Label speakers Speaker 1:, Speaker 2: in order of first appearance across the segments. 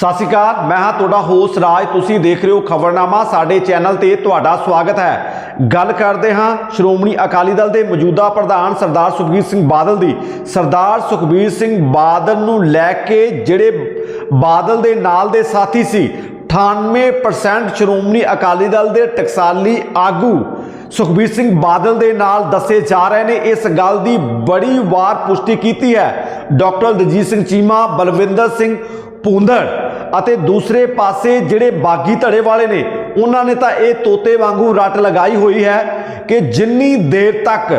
Speaker 1: ਸਤਿ ਸ਼੍ਰੀ ਅਕਾਲ, ਮੈਂ ਹਾਂ ਤੁਹਾਡਾ ਹੋਸਟ ਰਾਜ, ਤੁਸੀਂ ਦੇਖ ਰਹੇ ਹੋ ਖਬਰਨਾਮਾ, ਸਾਡੇ ਚੈਨਲ ਤੇ ਤੁਹਾਡਾ ਸਵਾਗਤ ਹੈ। ਗੱਲ ਕਰਦੇ ਹਾਂ ਸ਼੍ਰੋਮਣੀ ਅਕਾਲੀ ਦਲ ਦੇ ਮੌਜੂਦਾ ਪ੍ਰਧਾਨ ਸਰਦਾਰ ਸੁਖਬੀਰ ਸਿੰਘ ਬਾਦਲ ਦੀ। ਸਰਦਾਰ ਸੁਖਬੀਰ ਸਿੰਘ ਬਾਦਲ ਨੂੰ ਲੈ ਕੇ ਜਿਹੜੇ ਬਾਦਲ ਦੇ ਨਾਲ ਦੇ ਸਾਥੀ ਸੀ 98% ਸ਼੍ਰੋਮਣੀ ਅਕਾਲੀ ਦਲ ਦੇ ਟਕਸਾਲੀ ਆਗੂ ਸੁਖਬੀਰ ਸਿੰਘ ਬਾਦਲ ਦੇ ਨਾਲ ਦੱਸੇ ਜਾ ਰਹੇ ਨੇ। ਇਸ ਗੱਲ ਦੀ ਬੜੀ ਵਾਰ ਪੁਸ਼ਟੀ ਕੀਤੀ ਹੈ। ਡਾਕਟਰ ਦਲਜੀਤ ਸਿੰਘ ਚੀਮਾ, ਬਲਵਿੰਦਰ ਸਿੰਘ ਪੂੰਦੜ ਅਤੇ ਦੂਸਰੇ ਪਾਸੇ ਜਿਹੜੇ ਬਾਗੀ ਧੜੇ ਵਾਲੇ ਨੇ, ਉਹਨਾਂ ਨੇ ਤਾਂ ਇਹ ਤੋਤੇ ਵਾਂਗੂ ਰੱਟ ਲਗਾਈ ਹੋਈ ਹੈ ਕਿ ਜਿੰਨੀ ਦੇਰ ਤੱਕ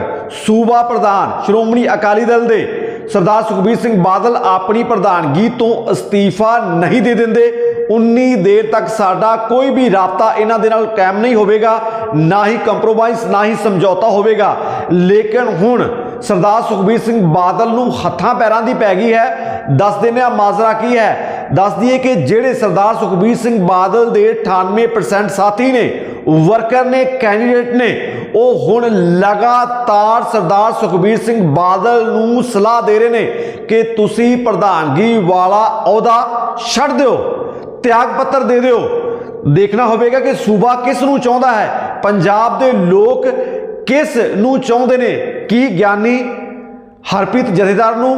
Speaker 1: ਸੂਬਾ ਪ੍ਰਧਾਨ ਸ਼੍ਰੋਮਣੀ ਅਕਾਲੀ ਦਲ ਦੇ ਸਰਦਾਰ ਸੁਖਬੀਰ ਸਿੰਘ ਬਾਦਲ ਆਪਣੀ ਪ੍ਰਧਾਨਗੀ ਤੋਂ ਅਸਤੀਫਾ ਨਹੀਂ ਦੇ ਦਿੰਦੇ, ਉਨੀ ਦੇਰ ਤੱਕ ਸਾਡਾ ਕੋਈ ਵੀ ਰਾਬਤਾ ਇਹਨਾਂ ਦੇ ਨਾਲ ਕਾਇਮ ਨਹੀਂ ਹੋਵੇਗਾ, ਨਾ ਹੀ ਕੰਪਰੋਮਾਈਜ਼ ਨਾ ਹੀ ਸਮਝੌਤਾ ਹੋਵੇਗਾ। ਲੇਕਿਨ ਹੁਣ ਸਰਦਾਰ ਸੁਖਬੀਰ ਸਿੰਘ ਬਾਦਲ ਨੂੰ ਹੱਥਾਂ ਪੈਰਾਂ ਦੀ ਪੈ ਗਈ ਹੈ। ਦੱਸ ਦਿੰਦੇ ਆ ਮਾਜ਼ਰਾ ਕੀ ਹੈ। ਦੱਸ ਦਈਏ ਕਿ ਜਿਹੜੇ ਸਰਦਾਰ ਸੁਖਬੀਰ ਸਿੰਘ ਬਾਦਲ ਦੇ 98% ਸਾਥੀ ਨੇ ਵਰਕਰ ਨੇ ਕੈਂਡੀਡੇਟ ਨੇ, ਉਹ ਹੁਣ ਲਗਾਤਾਰ ਸਰਦਾਰ ਸੁਖਬੀਰ ਸਿੰਘ ਬਾਦਲ ਨੂੰ ਸਲਾਹ ਦੇ ਰਹੇ ਨੇ ਕਿ ਤੁਸੀਂ ਪ੍ਰਧਾਨਗੀ ਵਾਲਾ ਅਹੁਦਾ ਛੱਡ ਦਿਓ, ਤਿਆਗ ਪੱਤਰ ਦੇ ਦਿਓ। ਦੇਖਣਾ ਹੋਵੇਗਾ ਕਿ ਸੂਬਾ ਕਿਸ ਨੂੰ ਚਾਹੁੰਦਾ ਹੈ, ਪੰਜਾਬ ਦੇ ਲੋਕ ਕਿਸ ਨੂੰ ਚਾਹੁੰਦੇ ਨੇ, ਕੀ ਗਿਆਨੀ ਹਰਪ੍ਰੀਤ ਜਥੇਦਾਰ ਨੂੰ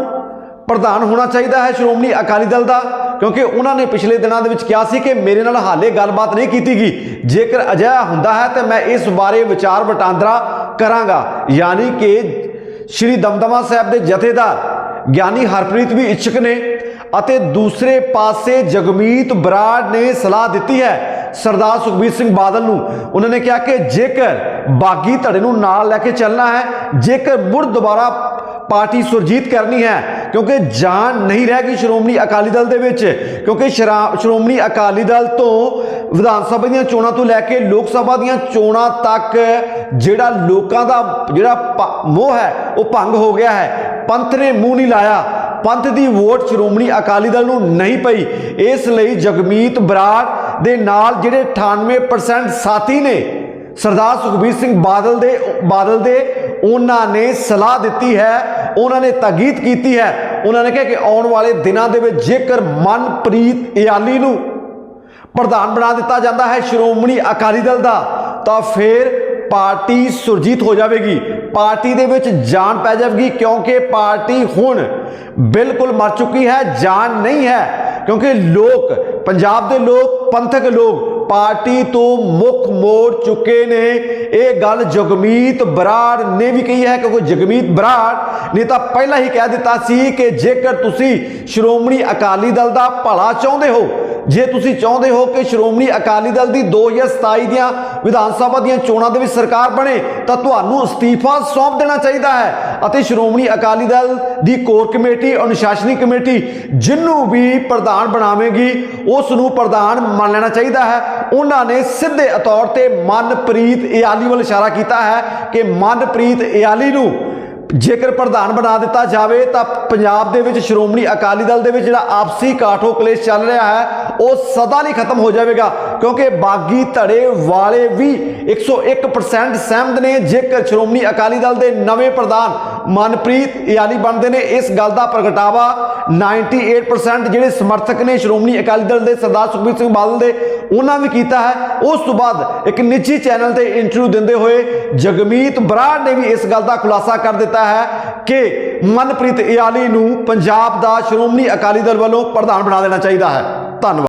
Speaker 1: ਪ੍ਰਧਾਨ ਹੋਣਾ ਚਾਹੀਦਾ ਹੈ ਸ਼੍ਰੋਮਣੀ ਅਕਾਲੀ ਦਲ ਦਾ ਕਿਉਂਕਿ ਉਹਨਾਂ ਨੇ ਪਿਛਲੇ ਦਿਨਾਂ ਦੇ ਵਿੱਚ ਕਿਹਾ ਸੀ ਕਿ ਮੇਰੇ ਨਾਲ ਹਾਲੇ ਗੱਲਬਾਤ ਨਹੀਂ ਕੀਤੀ ਗਈ ਜੇਕਰ ਅਜਿਹਾ ਹੁੰਦਾ ਹੈ ਤਾਂ ਮੈਂ ਇਸ ਬਾਰੇ ਵਿਚਾਰ ਵਟਾਂਦਰਾ ਕਰਾਂਗਾ। ਯਾਨੀ ਕਿ ਸ਼੍ਰੀ ਦਮਦਮਾ ਸਾਹਿਬ ਦੇ ਜਥੇਦਾਰ ਗਿਆਨੀ ਹਰਪ੍ਰੀਤ ਵੀ ਇੱਛੁਕ ਨੇ ਅਤੇ ਦੂਸਰੇ ਪਾਸੇ ਜਗਮੀਤ ਬਰਾੜ ਨੇ ਸਲਾਹ ਦਿੱਤੀ ਹੈ ਸਰਦਾਰ ਸੁਖਬੀਰ ਸਿੰਘ ਬਾਦਲ ਨੂੰ। ਉਹਨਾਂ ਨੇ ਕਿਹਾ ਕਿ ਜੇਕਰ ਬਾਗੀ ਧੜੇ ਨੂੰ ਨਾਲ ਲੈ ਕੇ ਚੱਲਣਾ ਹੈ, ਜੇਕਰ ਮੁੜ ਦੁਬਾਰਾ ਪਾਰਟੀ ਸੁਰਜੀਤ ਕਰਨੀ ਹੈ ਕਿਉਂਕਿ ਜਾਨ ਨਹੀਂ ਰਹਿ ਗਈ ਸ਼੍ਰੋਮਣੀ ਅਕਾਲੀ ਦਲ ਦੇ ਵਿੱਚ। ਕਿਉਂਕਿ ਸ਼ਰਾ- ਸ਼੍ਰੋਮਣੀ ਅਕਾਲੀ ਦਲ ਤੋਂ ਵਿਧਾਨ ਸਭਾ ਦੀਆਂ ਚੋਣਾਂ ਤੋਂ ਲੈ ਕੇ ਲੋਕ ਸਭਾ ਦੀਆਂ ਚੋਣਾਂ ਤੱਕ ਜਿਹੜਾ ਲੋਕਾਂ ਦਾ, ਜਿਹੜਾ ਪ- ਮੋਹ ਹੈ, ਉਹ ਭੰਗ ਹੋ ਗਿਆ ਹੈ। ਪੰਥ ਨੇ ਮੂੰਹ ਨਹੀਂ ਲਾਇਆ। ਪੰਥ ਦੀ ਵੋਟ ਸ਼੍ਰੋਮਣੀ ਅਕਾਲੀ ਦਲ ਨੂੰ ਨਹੀਂ ਪਈ। ਇਸ ਲਈ ਜਗਮੀਤ ਬਰਾੜ ਦੇ ਨਾਲ ਜਿਹੜੇ 98% ਸਾਥੀ ਨੇ ਸਰਦਾਰ ਸੁਖਬੀਰ ਸਿੰਘ ਬਾਦਲ ਦੇ ਬਾਦਲ ਦੇ ਉਹਨਾਂ ਨੇ ਸਲਾਹ ਦਿੱਤੀ ਹੈ, ਉਹਨਾਂ ਨੇ ਤਾਕੀਦ ਕੀਤੀ ਹੈ, ਉਹਨਾਂ ਨੇ ਕਿਹਾ ਕਿ ਆਉਣ ਵਾਲੇ ਦਿਨਾਂ ਦੇ ਵਿੱਚ ਜੇਕਰ ਮਨਪ੍ਰੀਤ ਇਆਲੀ ਨੂੰ ਪ੍ਰਧਾਨ ਬਣਾ ਦਿੱਤਾ ਜਾਂਦਾ ਹੈ ਸ਼੍ਰੋਮਣੀ ਅਕਾਲੀ ਦਲ ਦਾ, ਤਾਂ ਫਿਰ ਪਾਰਟੀ ਸੁਰਜੀਤ ਹੋ ਜਾਵੇਗੀ। ਪਾਰਟੀ ਦੇ ਵਿੱਚ ਜਾਨ ਪੈ ਜਾਵੇਗੀ ਕਿਉਂਕਿ ਪਾਰਟੀ ਹੁਣ ਬਿਲਕੁਲ ਮਰ ਚੁੱਕੀ ਹੈ, ਜਾਨ ਨਹੀਂ ਹੈ, ਕਿਉਂਕਿ ਲੋਕ, ਪੰਜਾਬ ਦੇ ਲੋਕ, ਪੰਥਕ ਲੋਕ ਪਾਰਟੀ ਤੋਂ ਮੁੱਖ ਮੋੜ ਚੁੱਕੇ ਨੇ। ਇਹ ਗੱਲ ਜਗਮੀਤ ਬਰਾੜ ਨੇ ਵੀ ਕਹੀ ਹੈ, ਕਿਉਂਕਿ ਜਗਮੀਤ ਬਰਾੜ ਨੇ ਤਾਂ ਪਹਿਲਾਂ ਹੀ ਕਹਿ ਦਿੱਤਾ ਸੀ ਕਿ ਜੇਕਰ ਤੁਸੀਂ ਸ਼੍ਰੋਮਣੀ ਅਕਾਲੀ ਦਲ ਦਾ ਭਲਾ ਚਾਹੁੰਦੇ ਹੋ ਜੇ ਤੁਸੀਂ ਚਾਹੁੰਦੇ ਹੋ ਕਿ ਸ਼੍ਰੋਮਣੀ ਅਕਾਲੀ ਦਲ ਦੀ 2027 ਦੀਆਂ ਵਿਧਾਨ ਸਭਾ ਦੀਆਂ ਚੋਣਾਂ ਦੇ ਵਿੱਚ ਸਰਕਾਰ ਬਣੇ, ਤਾਂ ਤੁਹਾਨੂੰ ਅਸਤੀਫਾ ਸੌਂਪ ਦੇਣਾ ਚਾਹੀਦਾ ਹੈ। ਅਤੇ ਸ਼੍ਰੋਮਣੀ ਅਕਾਲੀ ਦਲ ਦੀ ਕੋਰ ਕਮੇਟੀ, ਅਨੁਸ਼ਾਸਨੀ ਕਮੇਟੀ ਜਿਹਨੂੰ ਵੀ ਪ੍ਰਧਾਨ ਬਣਾਵੇਗੀ ਉਸ ਨੂੰ ਪ੍ਰਧਾਨ ਮੰਨ ਲੈਣਾ ਚਾਹੀਦਾ ਹੈ। ਉਹਨਾਂ ਨੇ ਸਿੱਧੇ ਤੌਰ ਤੇ ਮਨਪ੍ਰੀਤ ਇਆਲੀ ਵੱਲ ਇਸ਼ਾਰਾ ਕੀਤਾ ਹੈ ਕਿ ਮਨਪ੍ਰੀਤ ਇਆਲੀ ਨੂੰ ਜੇਕਰ ਪ੍ਰਧਾਨ ਬਣਾ ਦਿੱਤਾ ਜਾਵੇ, ਤਾਂ ਪੰਜਾਬ ਦੇ ਵਿੱਚ ਸ਼੍ਰੋਮਣੀ ਅਕਾਲੀ ਦਲ ਦੇ ਵਿੱਚ ਜਿਹੜਾ ਆਪਸੀ ਕਾਠੋ ਕਲੇਸ਼ ਚੱਲ ਰਿਹਾ ਹੈ ਉਹ ਸਦਾ ਲਈ ਖਤਮ ਹੋ ਜਾਵੇਗਾ, ਕਿਉਂਕਿ ਬਾਗੀ ਧੜੇ ਵਾਲੇ ਵੀ 101% ਸਹਿਮਤ ਨੇ। ਜੇਕਰ ਸ਼੍ਰੋਮਣੀ ਅਕਾਲੀ ਦਲ ਦੇ ਨਵੇਂ ਪ੍ਰਧਾਨ ਮਨਪ੍ਰੀਤ ਇਆਲੀ ਬਣਦੇ ਨੇ, ਇਸ ਗੱਲ ਦਾ ਪ੍ਰਗਟਾਵਾ 98% ਜਿਹੜੇ ਸਮਰਥਕ ਨੇ ਸ਼੍ਰੋਮਣੀ ਅਕਾਲੀ ਦਲ ਦੇ ਸਰਦਾਰ ਸੁਖਬੀਰ ਸਿੰਘ ਬਾਦਲ ਦੇ, ਉਹਨਾਂ ਵੀ ਕੀਤਾ ਹੈ। ਉਸ ਤੋਂ ਬਾਅਦ ਇੱਕ ਨਿੱਜੀ ਚੈਨਲ ਤੇ ਇੰਟਰਵਿਊ ਦਿੰਦੇ ਹੋਏ ਜਗਮੀਤ ਬਰਾੜ ਨੇ ਵੀ ਇਸ ਗੱਲ ਦਾ ਖੁਲਾਸਾ ਕਰ ਦਿੱਤਾ ਹੈ ਕਿ ਮਨਪ੍ਰੀਤ ਇਆਲੀ ਨੂੰ ਪੰਜਾਬ ਦਾ ਸ਼੍ਰੋਮਣੀ ਅਕਾਲੀ ਦਲ ਵੱਲੋਂ ਪ੍ਰਧਾਨ ਬਣਾ ਦੇਣਾ ਚਾਹੀਦਾ ਹੈ। ਧੰਨਵਾਦ